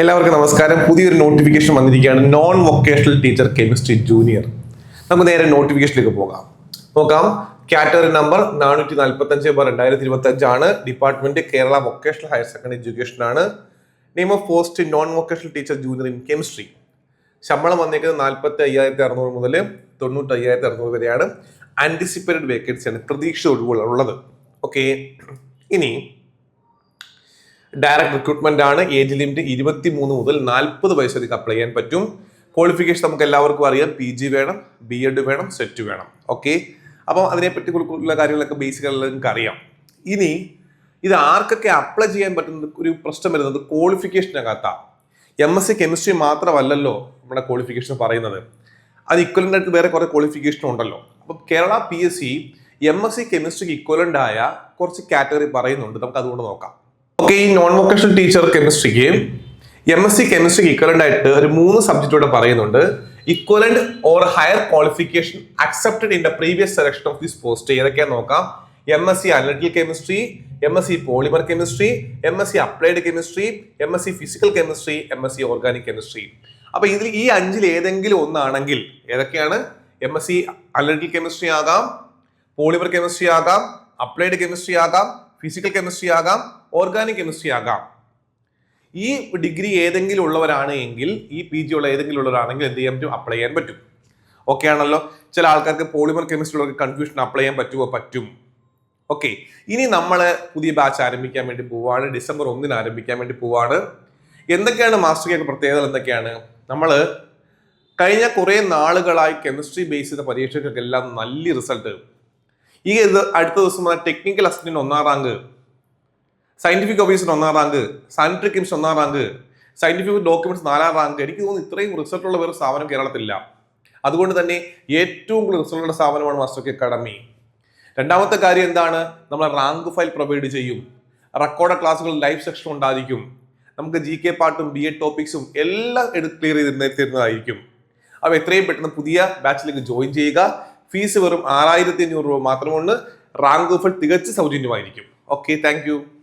എല്ലാവർക്കും നമസ്കാരം. പുതിയൊരു നോട്ടിഫിക്കേഷൻ വന്നിരിക്കുകയാണ്. Non vocational teacher chemistry junior നമുക്ക് നേരെ നോട്ടിഫിക്കേഷനിലേക്ക് പോകാം. നോക്കാം. കാറ്റഗറി നമ്പർ നാനൂറ്റി നാൽപ്പത്തി അഞ്ച് ബാർ രണ്ടായിരത്തി ഇരുപത്തി അഞ്ചാണ് department Kerala vocational higher secondary education ആണ്. Name of post non vocational teacher junior in chemistry ശമ്പളം വന്നേക്കുന്നത് നാൽപ്പത്തി അയ്യായിരത്തി അറുന്നൂറ് മുതൽ തൊണ്ണൂറ്റി അയ്യായിരത്തി അറുന്നൂറ് വരെയാണ്. ആന്റിസിപ്പേറ്റഡ് വേക്കൻസിയാണ് പ്രതീക്ഷ ഒഴിവുള്ളത് ഓക്കെ ഇനി ഡയറക്ട് റിക്രൂട്ട്മെന്റ് ആണ് ഏജ് ലിമിറ്റ് ഇരുപത്തി മൂന്ന് മുതൽ നാൽപ്പത് വയസ്സ് വരെ അപ്ലൈ ചെയ്യാൻ പറ്റും. ക്വാളിഫിക്കേഷൻ നമുക്ക് എല്ലാവർക്കും അറിയാം. പി ജി വേണം ബി എഡ് വേണം സെറ്റ് വേണം. ഓക്കെ അപ്പം അതിനെപ്പറ്റി ഉള്ള കാര്യങ്ങളൊക്കെ ബേസിക് നിങ്ങൾക്ക് അറിയാം. ഇനി ഇത് ആർക്കൊക്കെ അപ്ലൈ ചെയ്യാൻ പറ്റുന്ന ഒരു പ്രശ്നം വരുന്നത് ക്വാളിഫിക്കേഷനകത്താണ് എം എസ് സി കെമിസ്ട്രി മാത്രമല്ലല്ലോ നമ്മുടെ ക്വാളിഫിക്കേഷൻ പറയുന്നത്. അത് ഇക്വലന്റ് ആയിട്ട് വേറെ കുറേ ക്വാളിഫിക്കേഷൻ ഉണ്ടല്ലോ. അപ്പം Kerala P S C M S C കെമിസ്ട്രിക്ക് equivalent ആയ കുറച്ച് കാറ്റഗറി പറയുന്നുണ്ട്. നമുക്ക് അതുകൊണ്ട് നോക്കാം. ഓക്കെ ഈ നോൺ വൊക്കേഷണൽ ടീച്ചർ കെമിസ്ട്രിക്ക് എം എസ് സി കെമിസ്ട്രിക്ക് ഇക്വലന്റ് ആയിട്ട് ഒരു മൂന്ന് സബ്ജക്റ്റ് ഇവിടെ പറയുന്നുണ്ട്. Equivalent or higher qualification accepted in the previous selection of this post ഏതൊക്കെയാ നോക്കാം? M S C analytical chemistry M S C polymer chemistry M S C applied chemistry M S C physical chemistry M S C organic chemistry അപ്പൊ ഇതിൽ ഈ അഞ്ചിൽ ഏതെങ്കിലും ഒന്നാണെങ്കിൽ ഏതൊക്കെയാണ്? M S C analytical chemistry ആകാം പോളിമർ കെമിസ്ട്രി ആകാം applied chemistry ആകാം ഫിസിക്കൽ കെമിസ്ട്രി ആകാം ഓർഗാനിക് കെമിസ്ട്രി ആകാം. ഈ ഡിഗ്രി ഏതെങ്കിലും ഉള്ളവരാണ് എങ്കിൽ ഈ പി ജി ഉള്ള ഏതെങ്കിലും ഉള്ളവരാണെങ്കിൽ എന്ത് ചെയ്യാൻ പറ്റും? അപ്ലൈ ചെയ്യാൻ പറ്റും. ഓക്കെ ആണല്ലോ? ചില ആൾക്കാർക്ക് പോളിമർ കെമിസ്ട്രി ഉള്ള കൺഫ്യൂഷൻ അപ്ലൈ ചെയ്യാൻ പറ്റുമോ പറ്റും. ഓക്കെ ഇനി നമ്മൾ പുതിയ ബാച്ച് ആരംഭിക്കാൻ വേണ്ടി പോവാണ്. ഡിസംബർ ഒന്നിന് ആരംഭിക്കാൻ വേണ്ടി പോവാണ്. എന്തൊക്കെയാണ് മാസ്റ്റർ കേക്ക് പ്രത്യേകതകൾ എന്തൊക്കെയാണ്? നമ്മൾ കഴിഞ്ഞ കുറേ നാളുകളായി കെമിസ്ട്രി ബേസ് ചെയ്ത പരീക്ഷകൾക്കെല്ലാം നല്ല റിസൾട്ട് ഈ അടുത്ത ദിവസം വന്ന ടെക്നിക്കൽ അസിസ്റ്റന്റ് ഒന്നാം റാങ്ക് സയന്റിഫിക് ഓഫീസർ ഒന്നാം റാങ്ക് സാനിറ്ററി കെമിസ്റ്റ് ഒന്നാം റാങ്ക് സയന്റിഫിക് ഡോക്യുമെന്റ്സ് നാലാം റാങ്ക് എനിക്ക് തോന്നുന്നു ഇത്രയും റിസൾട്ട് ഉള്ള വേറെ സ്ഥാപനം കേരളത്തിലില്ല. അതുകൊണ്ട് തന്നെ ഏറ്റവും കൂടുതൽ റിസൾട്ടുള്ള സ്ഥാപനമാണ് മാസ്റ്റർ അക്കാഡമി രണ്ടാമത്തെ കാര്യം എന്താണ്? നമ്മൾ റാങ്ക് ഫയൽ പ്രൊവൈഡ് ചെയ്യും. റെക്കോർഡ് ക്ലാസ്സുകൾ ലൈവ് സെക്ഷൻ ഉണ്ടായിരിക്കും. നമുക്ക് ജി കെ പാട്ടും ബി എഡ് ടോപ്പിക്സും എല്ലാം എടുത്ത് ക്ലിയർ ചെയ്ത് തരുന്നതായിരിക്കും. അപ്പോൾ എത്രയും പെട്ടെന്ന് പുതിയ ബാച്ചിലേക്ക് ജോയിൻ ചെയ്യുക. ഫീസ് വെറും ആറായിരത്തി അഞ്ഞൂറ് രൂപ മാത്രമുണ്ട് റാങ്ക് ഫയൽ തികച്ച് സൗജന്യമായിരിക്കും. Okay thank